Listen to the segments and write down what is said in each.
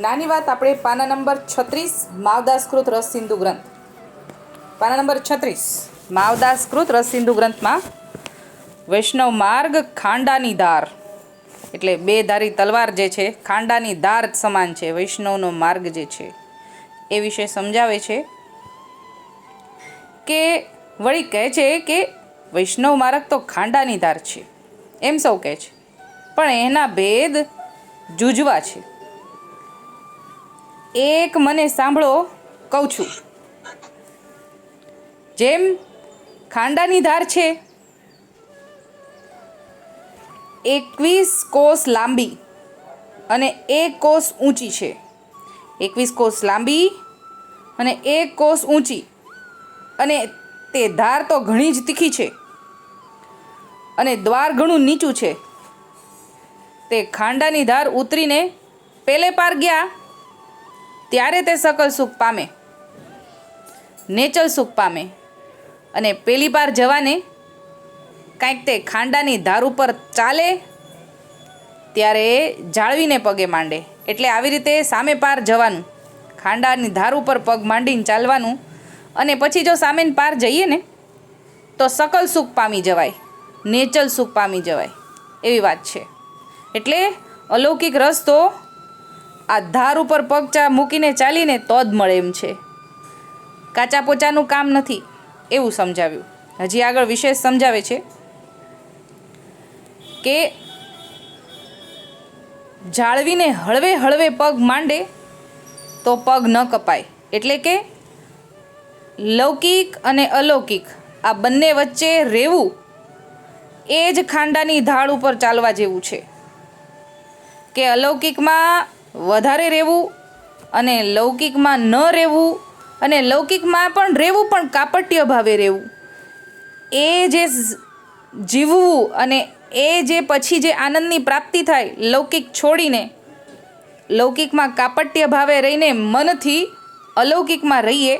નાની વાત, આપણે પાના નંબર છત્રીસ, માવદાસકૃત રસ સિંધુ ગ્રંથ. પાના નંબર છત્રીસ, માવદાસકૃત રસ સિંધુ ગ્રંથમાં વૈષ્ણવ માર્ગ ખાંડાની ધાર. એટલે બે ધારી તલવાર જે છે, ખાંડાની ધાર સમાન છે, વૈષ્ણવનો માર્ગ જે છે. એ વિશે સમજાવે છે કે વળી કહે છે કે વૈષ્ણવ માર્ગ તો ખાંડાની ધાર છે. એમ સૌ કહે છે. પણ એના ભેદ જુજવા છે. એક મને સાંભળો, કહું છું. જેમ ખાંડાની ધાર છે, એકવીસ કોસ લાંબી અને એક કોસ ઊંચી છે. એકવીસ કોસ લાંબી અને એક કોસ ઊંચી અને તે ધાર તો ઘણી જ તીખી છે અને દ્વાર ઘણું નીચું છે. તે ખાંડાની ધાર ઉતરીને પેલે પાર ગયા ત્યારે તે સકલ સુખ પામે. નેચલ સુખ પામે. અને પેલી પાર જવાને કાંઈક તે ખાંડાની ધાર ઉપર ચાલે, ત્યારે જાળવીને પગે માંડે. એટલે આવી રીતે સામે પાર જવાનું, ખાંડાની ધાર ઉપર પગ માંડીને ચાલવાનું, અને પછી જો સામેને પાર જઈએ ને, તો સકલ સુખ પામી જવાય, નેચલ સુખ પામી જવાય, એવી વાત છે. એટલે અલૌકિક રસ તો આ ધાર ઉપર પગ ચા મૂકીને ચાલીને તો જ મળે એમ છે. કાચા પોચાનું કામ નથી, એવું સમજાવ્યું. હજી આગળ વિશેષ સમજાવે છે કે જાળવીને હળવે હળવે પગ માંડે તો પગ ન કપાય. એટલે કે લૌકિક અને અલૌકિક આ બંને વચ્ચે રહેવું એ જ ખાંડાની ધાળ ઉપર ચાલવા જેવું છે. કે અલૌકિકમાં વધારે રહેવું અને લૌકિકમાં ન રહેવું અને લૌકિકમાં પણ રહેવું પણ કાપટ્ય ભાવે રહેવું. એ જે જીવવું અને એ જે પછી જે આનંદની પ્રાપ્તિ થાય લૌકિક છોડીને, લૌકિકમાં કાપટ્ય ભાવે રહીને મનથી અલૌકિકમાં રહીએ,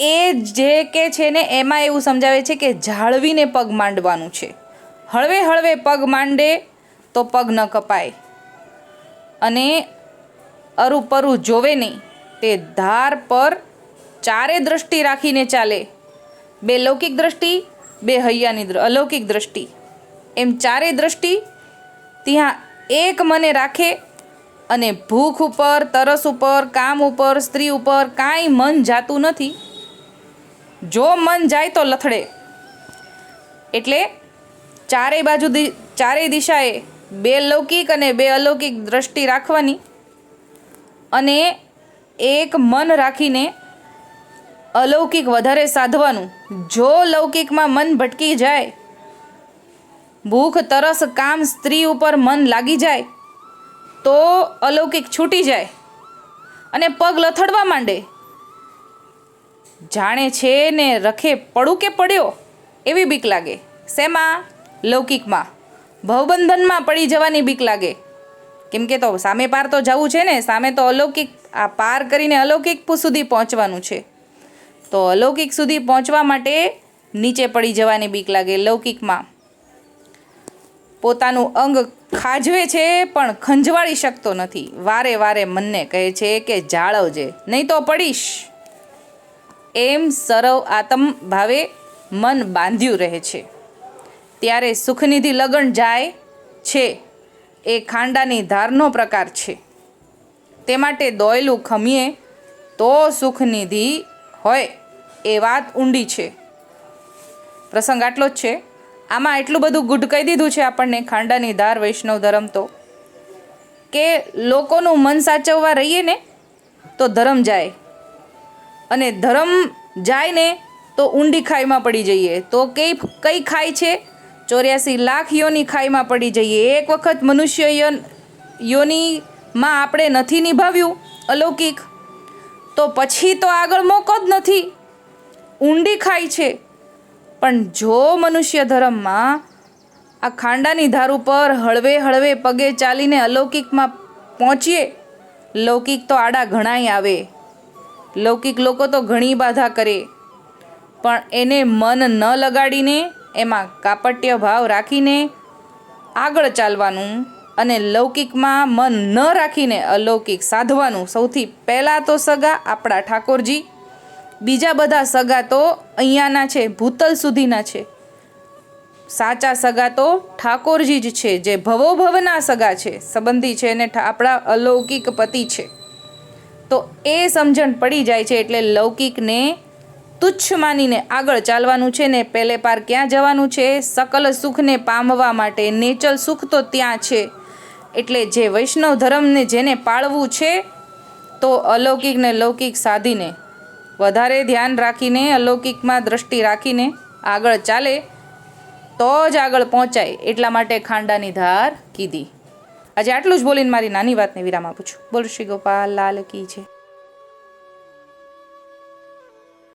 એ જે કે છે ને એમાં એવું સમજાવે છે કે જાળવીને પગ માંડવાનું છે. હળવે હળવે પગ માંડે તો પગ ન કપાય. અને અરુપરું જોવે નહીં. તે ધાર પર ચારે દ્રષ્ટિ રાખીને ચાલે. બે લૌકિક દ્રષ્ટિ, બે હૈયાની અલૌકિક દ્રષ્ટિ. એમ ચારે દ્રષ્ટિ ત્યાં એક મને રાખે અને ભૂખ ઉપર, તરસ ઉપર, કામ ઉપર, સ્ત્રી ઉપર કાંઈ મન જાતું નથી. જો મન જાય તો લથડે. એટલે ચારેય બાજુ ચારેય દિશાએ બે લૌકિક અને બે અલૌકિક દ્રષ્ટિ રાખવાની અને એક મન રાખીને અલૌકિક વધારે સાધવાનું. જો લૌકિકમાં મન ભટકી જાય, ભૂખ, તરસ, કામ, સ્ત્રી ઉપર મન લાગી જાય, તો અલૌકિક છૂટી જાય અને પગ લથડવા માંડે. જાણે છે ને રખે પડું કે પડ્યો એવી બીક લાગે. શેમાં? લૌકિકમાં. ભવબંધનમાં પડી જવાની બીક લાગે. કેમ કે તો સામે પાર તો જવું છે ને, સામે તો અલૌકિક, આ પાર કરીને અલૌકિક સુધી પહોંચવાનું છે. તો અલૌકિક સુધી પહોંચવા માટે નીચે પડી જવાની બીક લાગે લૌકિકમાં. પોતાનું અંગ ખાજવે છે પણ ખંજવાળી શકતો નથી. વારે વારે મનને કહે છે કે જાળવજે, નહીં તો પડીશ. એમ સરવ આતમ ભાવે મન બાંધ્યું રહે છે. ત્યારે સુખનિધિ લગ્ન જાય છે. એ ખાંડાની ધારનો પ્રકાર છે. તે માટે દોયલું ખમીએ તો સુખનિધિ હોય એ વાત ઊંડી છે. પ્રસંગ આટલો જ છે. આમાં એટલું બધું ગુડ કહી દીધું છે આપણને ખાંડાની ધાર વૈષ્ણવ ધર્મ તો. કે લોકોનું મન સાચવવા રહીએ ને તો ધર્મ જાય. અને ધર્મ જાય ને તો ઊંડી ખાઈમાં પડી જઈએ. તો કઈ કઈ ખાઈ છે? ચોર્યાસી લાખ યોની ખાઈમાં પડી જઈએ. એક વખત મનુષ્ય યોન યોનીમાં આપણે નથી નિભાવ્યું અલૌકિક. તો પછી તો આગળ મોકો જ નથી. ઊંડી ખાઈ છે. પણ જો મનુષ્ય ધર્મમાં આ ખાંડાની ધાર ઉપર હળવે હળવે પગે ચાલીને અલૌકિકમાં પહોંચીએ, લૌકિક તો આડા ઘણાય આવે. લૌકિક લોકો તો ઘણી બાધા કરે. પણ એને મન ન લગાડીને એમાં કાપટ્ય ભાવ રાખીને આગળ ચાલવાનું અને લૌકિકમાં મન ન રાખીને અલૌકિક સાધવાનું સૌથી પહેલાં તો સગા આપણા ઠાકોરજી. બીજા બધા સગા તો અહીંયાના છે, ભૂતલ સુધીના છે. સાચા સગા તો ઠાકોરજી જ છે, જે ભવો ભવના સગા છે, સંબંધી છે અને આપણા અલૌકિક પતિ છે. તો એ સમજણ પડી જાય છે એટલે લૌકિકને તુચ્છ માનીને આગળ ચાલવાનું છે ને પહેલે પાર ક્યાં જવાનું છે? સકલ સુખને પામવા માટે નેચલ સુખ તો ત્યાં છે. એટલે જે વૈષ્ણવ ધર્મને જેને પાળવું છે, તો અલૌકિક ને લૌકિક સાધીને વધારે ધ્યાન રાખીને, અલૌકિકમાં દ્રષ્ટિ રાખીને આગળ ચાલે, તો જ આગળ પહોંચાય. એટલા માટે ખાંડાની ધાર કીધી. આજે આટલું જ બોલીને મારી નાની વાતને વિરામ આપું છું. બોલ શ્રી ગોપાલ, લાલ કી છે